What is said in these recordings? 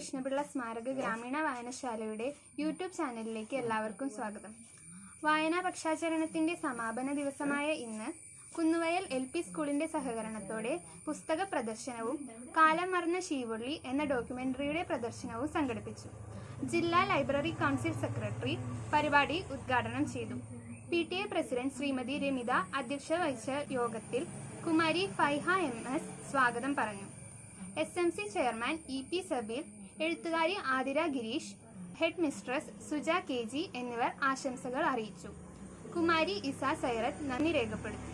കൃഷ്ണപിള്ള സ്മാരക ഗ്രാമീണ വായനശാലയുടെ യൂട്യൂബ് ചാനലിലേക്ക് എല്ലാവർക്കും സ്വാഗതം. വായനാ പക്ഷാചരണത്തിന്റെ സമാപന ദിവസമായ ഇന്ന് കുന്നുവയൽ എൽ പി സ്കൂളിന്റെ സഹകരണത്തോടെ പുസ്തക പ്രദർശനവും കാലം മറന്ന ശീവുള്ളി എന്ന ഡോക്യുമെന്ററിയുടെ പ്രദർശനവും സംഘടിപ്പിച്ചു. ജില്ലാ ലൈബ്രറി കൗൺസിൽ സെക്രട്ടറി പരിപാടി ഉദ്ഘാടനം ചെയ്തു. P T A president Shrimati Ramitha അധ്യക്ഷ വഹിച്ച യോഗത്തിൽ കുമാരി ഫൈഹ എം എസ് സ്വാഗതം പറഞ്ഞു. S M C chairman E P Sabeer എഴുത്തുകാരി Athira Girish headmistress Suja K G എന്നിവർ ആശംസകൾ അറിയിച്ചു. കുമാരി ഇസ സൈറത്ത് നന്ദി രേഖപ്പെടുത്തി.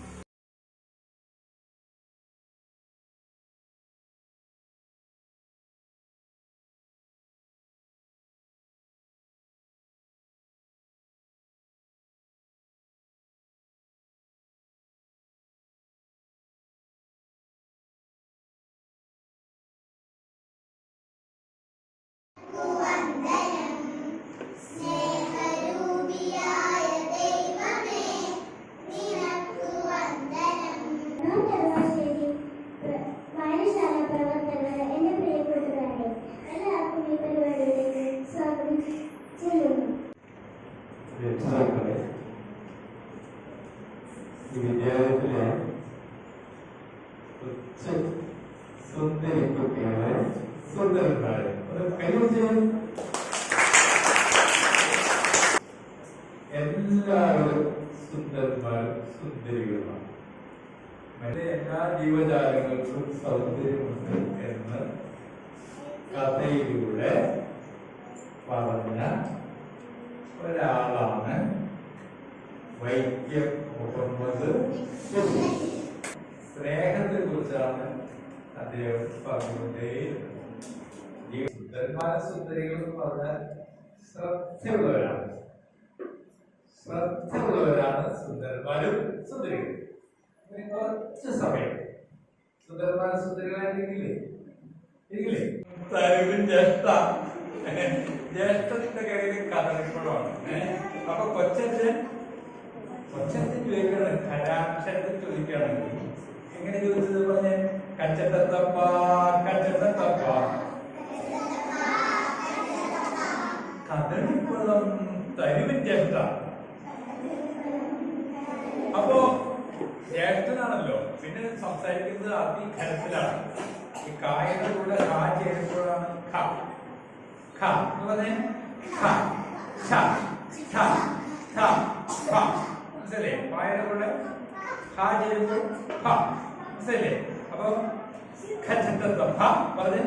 സുന്ദരികളുമാണ് മറ്റേ എല്ലാ ജീവജാലങ്ങൾക്കും സൗന്ദര്യമുണ്ട് എന്ന് കഥയിലൂടെ പറഞ്ഞ ഒരാളാണ് വൈക്കം മുഹമ്മദ്. സ്നേഹത്തെ കുറിച്ചാണ് അദ്ദേഹം പറഞ്ഞുകൊണ്ടേ സുന്ദരന്മാരെ സുന്ദരികൾ എന്ന് പറഞ്ഞാൽ ശ്രദ്ധയുള്ളവരാണ്. ശ്രദ്ധയുള്ളവരാണ് സുന്ദരന്മാരും സുന്ദരികളും. കുറച്ച് സമയം. സുന്ദരന്മാരും സുന്ദരികളായിട്ടില്ലേ ജ്യേഷ്ഠ. ജ്യേഷ്ഠത്തിന്റെ കയ്യിൽ കഥകളിപ്പഴമാണ് അപ്പൊ കൊച്ചച്ഛൻ കൊച്ചച്ഛൻ ചോദിക്കണം കരാക്ഷരത്തിൽ ചോദിക്കണം എങ്ങനെ ചോദിച്ചത് പറഞ്ഞ? കച്ചത്തപ്പ കച്ചത്തപ്പ കഥളിപ്പഴം തരുവിൻ ജ്യേഷ്ഠ അപ്പോ ജ്യേഷ്ഠനാണല്ലോ. പിന്നെ സംസാരിക്കുന്നത് അതിഖരത്തിലാണ് ഈ കായുടെ കൂടെ കാ ചേരുമ്പോഴാണ് ഖ. ഖ എന്ന് പറഞ്ഞേ? ഖ. ഛ. ഛ. ഛ. ഖ. മനസ്സിലേ കായുടെ കൂടെ ഖ ചേരുമ്പോൾ ഖ. മനസ്സിലേ അപ്പം ഖച്ചത്തത്വ ഭ പറഞ്ഞേ?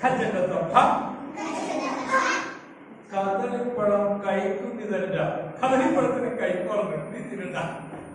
ഖച്ചത്തത്വ ഭ കദളിപ്പഴം കൈക്കുന്നി തരണ്ട കദളിപ്പഴത്തിന് കൈക്കുറന്ന് നീ തിരണ്ട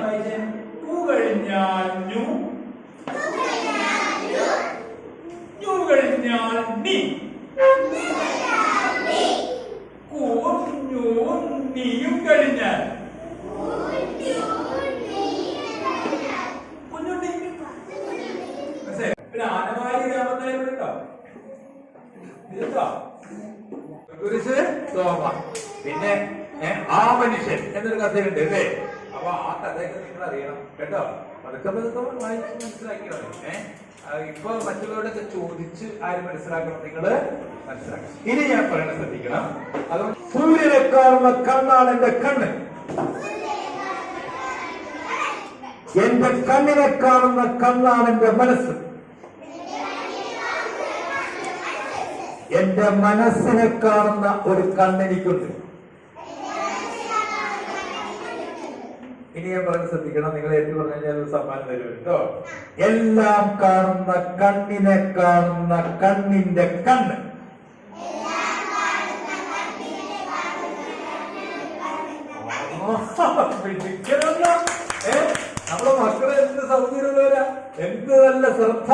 വായിച്ചേ പൂ കഴിഞ്ഞാൽ ഞു ഞു കഴിഞ്ഞാൽ. നീ കുഞ്ഞു നീയും. കഴിഞ്ഞാൽ? പിന്നെ ആനവാരി രാമനായ ഉണ്ടോ ഇതുണ്ടോ കുരിശ് തോമ. പിന്നെ ആ മനുഷ്യൻ എന്നൊരു കഥയുണ്ട് അല്ലേ? അപ്പൊ ആ കഥയൊക്കെ നിങ്ങൾ അറിയണം. കേട്ടോ? പതുക്കെ പതുക്കെ വായിച്ച് മനസ്സിലാക്കിയാണ് ഏഹ് ഇപ്പൊ മറ്റുള്ളവരോടൊക്കെ ചോദിച്ച് ആര് മനസ്സിലാക്കണം? നിങ്ങൾ മനസ്സിലാക്കണം. ഇനി ഞാൻ പറയണ ശ്രദ്ധിക്കണം. അത് സൂര്യനെ കാണുന്ന കണ്ണാണ് എന്റെ കണ്ണ്. എന്റെ കണ്ണിനെ കാണുന്ന കണ്ണാണ് എന്റെ മനസ്സ്. എന്റെ മനസ്സിനെ കാണുന്ന ഒരു കണ്ണെനിക്കുണ്ട് ഇനി ഞാൻ പറഞ്ഞ് ശ്രദ്ധിക്കണം. നിങ്ങൾ ഏറ്റു പറഞ്ഞു കഴിഞ്ഞാൽ ഒരു സമ്മാനം തരും കേട്ടോ. എല്ലാം കാണുന്ന കണ്ണിനെ കാണുന്ന കണ്ണിന്റെ കണ്ണ്? നമ്മളെ മക്കളെ എന്ത് സൗകര്യമുള്ളവരാ എന്ത് നല്ല ശ്രദ്ധ?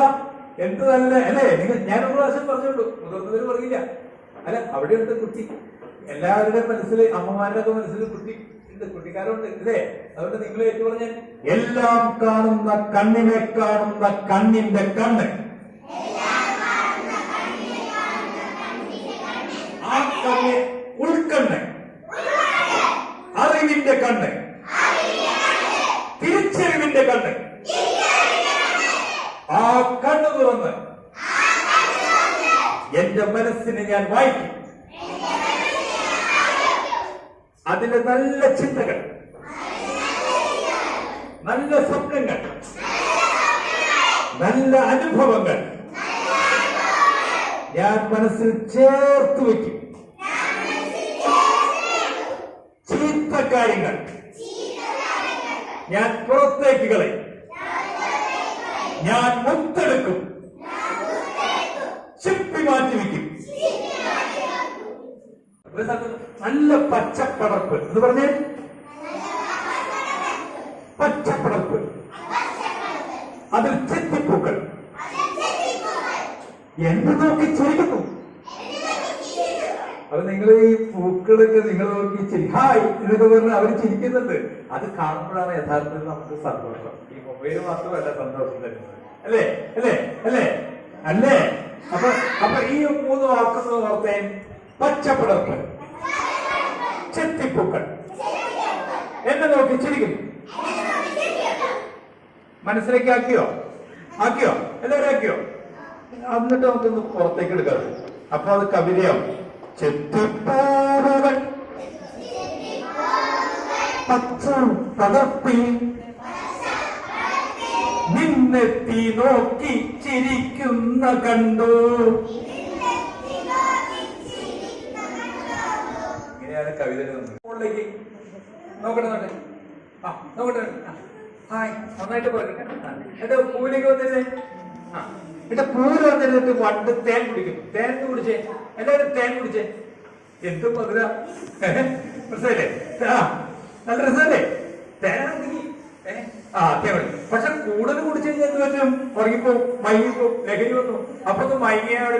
എന്ത് നല്ല അല്ലേ? നിങ്ങൾ ഞാനൊരു പ്രാവശ്യം പറഞ്ഞോളൂ മുതിർന്നവര് പറയില്ല. അല്ല അവിടെയുണ്ട് കുട്ടി. എല്ലാവരുടെ മനസ്സിൽ അമ്മമാരുടെ മനസ്സിൽ കുട്ടി. അതുകൊണ്ട് നിങ്ങൾ ഏറ്റു എല്ലാം കാണുന്ന കണ്ണിനെ കാണുന്ന കണ്ണിന്റെ കണ്ണ്. ആ കണ്ണ് ഉൾക്കണ്ണ്. അറിവിന്റെ കണ്ണ്. തിരിച്ചറിവിന്റെ കണ്ണ്. ആ കണ്ണ് തുറന്ന്. എന്റെ മനസ്സിനെ ഞാൻ വായിക്കും. അതിലെ നല്ല ചിന്തകൾ. നല്ല സ്വപ്നങ്ങൾ. നല്ല അനുഭവങ്ങൾ. ഞാൻ മനസ്സിൽ ചേർത്ത് വയ്ക്കും. ചീത്ത കാര്യങ്ങൾ. ഞാൻ പുറത്തേക്ക് കളയും. ഞാൻ മുത്തെടുക്കും. ചിപ്പി മാറ്റി വയ്ക്കും. നല്ല പച്ചപ്പടർപ്പ് എന്ന് പറഞ്ഞേ? പച്ചപ്പടർപ്പ് അതിൽ ചെത്തിപ്പൂക്കൾ. എന്നെ നോക്കി ചിരിക്കുന്നു? അത് നിങ്ങൾ ഈ പൂക്കളൊക്കെ നിങ്ങൾ നോക്കി ചിരി ഹായ് എന്നൊക്കെ പറഞ്ഞ് അവർ ചിരിക്കുന്നുണ്ട്. അത് കാണുമ്പോഴാണ് യഥാർത്ഥത്തിൽ നമുക്ക് സന്തോഷം. ഈ മൊബൈൽ മാത്രമല്ല സന്തോഷം തരുന്നത്. അല്ലേ? അല്ലേ? അല്ലേ? അല്ലേ? അപ്പൊ അപ്പൊ ഈ മൂന്ന് വാക്കുന്ന ഓർത്തേൻ പച്ചപ്പടർപ്പ് ചെത്തിപ്പൂക്കൾ എന്നെ നോക്കി ചിരിക്കുന്നു മനസ്സിലേക്ക് ആക്കിയോ? ആക്കിയോ എല്ലാവരും ആക്കിയോ? എന്നിട്ട് നമുക്കൊന്ന് പുറത്തേക്ക് എടുക്കാം. അപ്പൊ അത് കവിതയാവും. ചെത്തിപ്പൂവുകൾ. പച്ച പതപ്പി നിന്നെത്തി നോക്കി ചിരിക്കുന്ന കണ്ടു. ഇങ്ങനെയാണ് കവിത മുകളിലേക്ക്. നോക്കട്ടെ നോക്കട്ടെ. ആ നോക്കട്ടെ. ഹായ്. നന്നായിട്ട് പോയിട്ട് എന്റെ പൂവിലേക്ക് വന്നിരുന്നേ ആ എന്റെ വന്നിരുന്നിട്ട് തേൻ കുടിക്കും തേൻ കുടിച്ചേ. എല്ലാവരും തേൻ കുടിച്ചേ. എന്ത് മധുര? രസമല്ലേ നല്ല രസമല്ലേ? തേനാണെങ്കിൽ ആ അതെ പക്ഷെ കൂടുതൽ കുടിച്ചു കഴിഞ്ഞാൽ എന്ത് പറ്റും? ഉറങ്ങിപ്പോ മയങ്ങിപ്പോ ലഹരി വന്നു. അപ്പൊ ഒന്ന് മയങ്ങിയ അവിടെ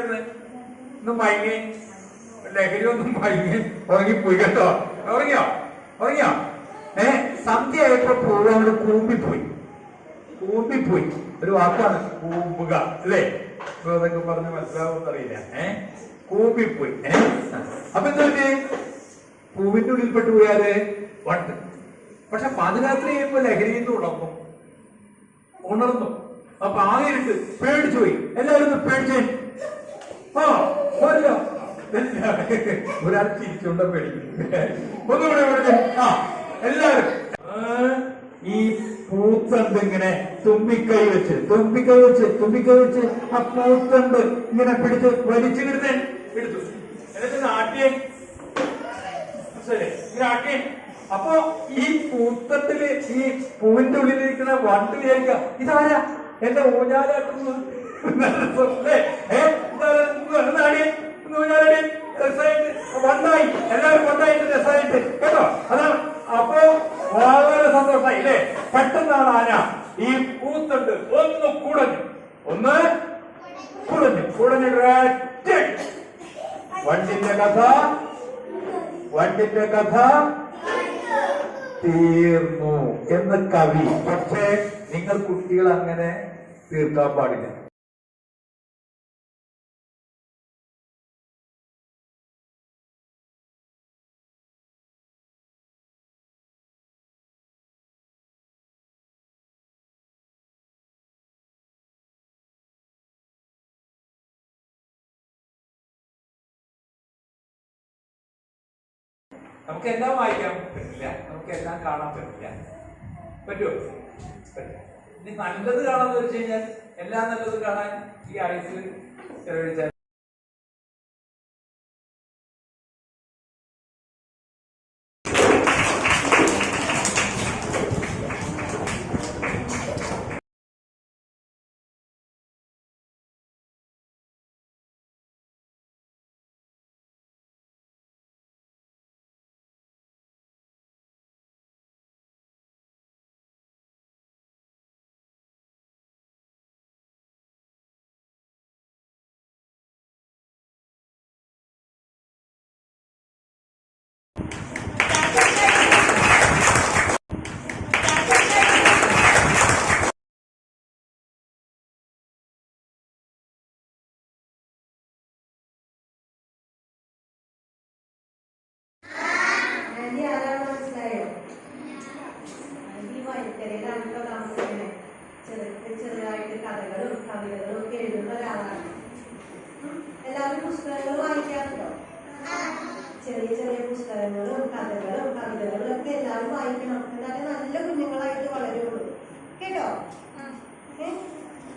ഒന്ന് മയങ്ങി. ലഹരി ഒന്നും മയങ്ങി ഉറങ്ങിപ്പോയി കേട്ടോ. ഉറങ്ങിയോ? ഉറങ്ങിയോ? ഏ സന്ധ്യയായപ്പോ പൂവ് അവിടെ കൂമ്പിപ്പോയി. കൂമ്പിപ്പോയി. ഒരു വാക്കാണ് കൂമ്പുക അല്ലേ? ഇപ്പൊ അതൊക്കെ പറഞ്ഞ് മനസ്സിലാവുമെന്ന് അറിയില്ല. ഏ കൂമ്പിപ്പോയി. ഏ അപ്പൊ എന്താ പൂവിന്റെ ഉള്ളിൽ പെട്ടുപോയാൽ വണ്ട്. പക്ഷെ പാതിരാത്രി കഴിയുമ്പോ ലഹരിയിൽ നിന്ന് ഉണർന്നു. ഉണർന്നു. അപ്പൊ ആയിട്ട് പേടിച്ചു പോയി. എല്ലാവരും പേടിച്ചേ. ആ പോരല്ലോ ഒരാൾ ചിരിച്ചുകൊണ്ട് പേടിക്കും. ഒന്നുകൂടെ പേടിച്ചേ ആ എല്ലാവരും. ഈ പൂത്തണ്ട് ഇങ്ങനെ തുമ്പിക്കൈ വെച്ച് തുമ്പിക്കൈ വെച്ച് തുമ്പിക്കൈ വെച്ച് ആ പൂത്തണ്ട് ഇങ്ങനെ പിടിച്ച് വലിച്ചു കിടന്നെ എടുത്തു എന്നിട്ട് മനസ്സിലായില്ലേ? ഇങ്ങനെ ആട്ടിയേ. അപ്പൊ ഈ പൂത്തട്ടിൽ ഈ പൂവിന്റെ ഉള്ളിലിരിക്കുന്ന വണ്ട് വിചാരിക്ക ഇതാരാ? എന്റെ ഊഞ്ഞാലാട്ടുന്നു? ഏ? ഇതാരാ? നാടിയേ? പറഞ്ഞാൽ രസമായിട്ട് വണ്ണായി എല്ലാവരും വണ്ണായിട്ട് രസമായിട്ട് കേട്ടോ? അതാണ് അപ്പൊ വളരെ സന്തോഷമായി അല്ലേ പെട്ടെന്നാണ് ആന ഈ പൂത്തണ്ട് ഒന്ന് കുടഞ്ഞു. ഒന്ന് കുടഞ്ഞു. കുടഞ്ഞു വണ്ടിന്റെ കഥ വണ്ടിന്റെ കഥ തീർന്നു എന്ന് കവി. പക്ഷേ നിങ്ങൾ കുട്ടികൾ അങ്ങനെ തീർക്കാൻ പാടില്ല. നമുക്ക് എല്ലാം വായിക്കാൻ പറ്റില്ല നമുക്ക് എല്ലാം കാണാൻ പറ്റില്ല പറ്റുമോ ഇനി നല്ലത് കാണാന്ന് വെച്ച് കഴിഞ്ഞാൽ എല്ലാ നല്ലതും കാണാൻ ഈ ആയുസ് ചെലവഴിച്ചാൽ ചെറുതായിട്ട് കഥകളും കവിതകളും ഒക്കെ എഴുതുന്ന ഒരാളാണ്. എല്ലാവരും പുസ്തകങ്ങൾ വായിക്കാറുണ്ടോ? ചെറിയ ചെറിയ പുസ്തകങ്ങളും കഥകളും കവിതകളും ഒക്കെ എല്ലാവരും വായിക്കണം. എന്നാലേ നല്ല കുഞ്ഞുങ്ങളായിട്ട് വളരുള്ളൂ. കേട്ടോ?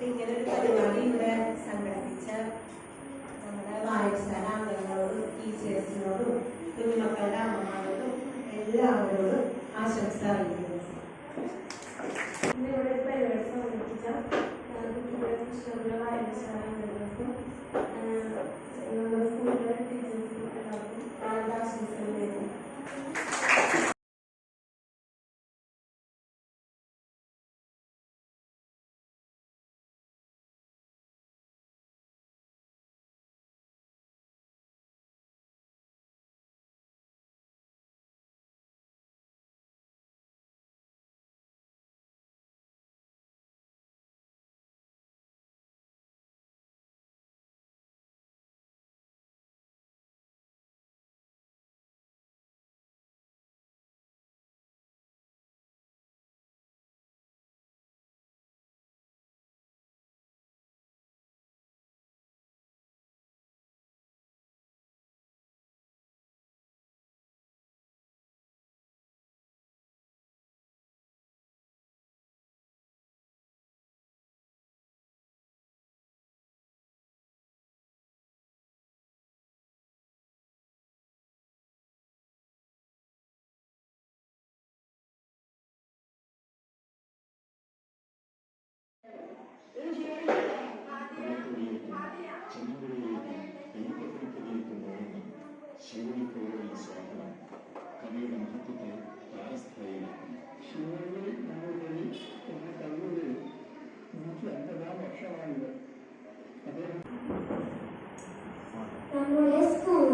ഇങ്ങനെ ഒരു പരിപാടി ഇവിടെ സംഘടിപ്പിച്ച നമ്മുടെ വായനശാല അംഗങ്ങളോടും ടീച്ചേഴ്സിനോടും കുഞ്ഞുമക്കളുടെ അമ്മമാരോടും എല്ലാവരോടും ആശംസ അറിയിക്കുന്നു. ಶಿವನಲ್ಲಿ ನಮ್ಮೂರಲ್ಲಿ ಎಲ್ಲ ಕಲ್ಲೂರಲ್ಲಿ ಮುಂಚೆ ಅಂತದಾಗ ವರ್ಷವಾಗಿದೆ ಅದೇ ನಮ್ಮ ಸ್ಕೂಲ್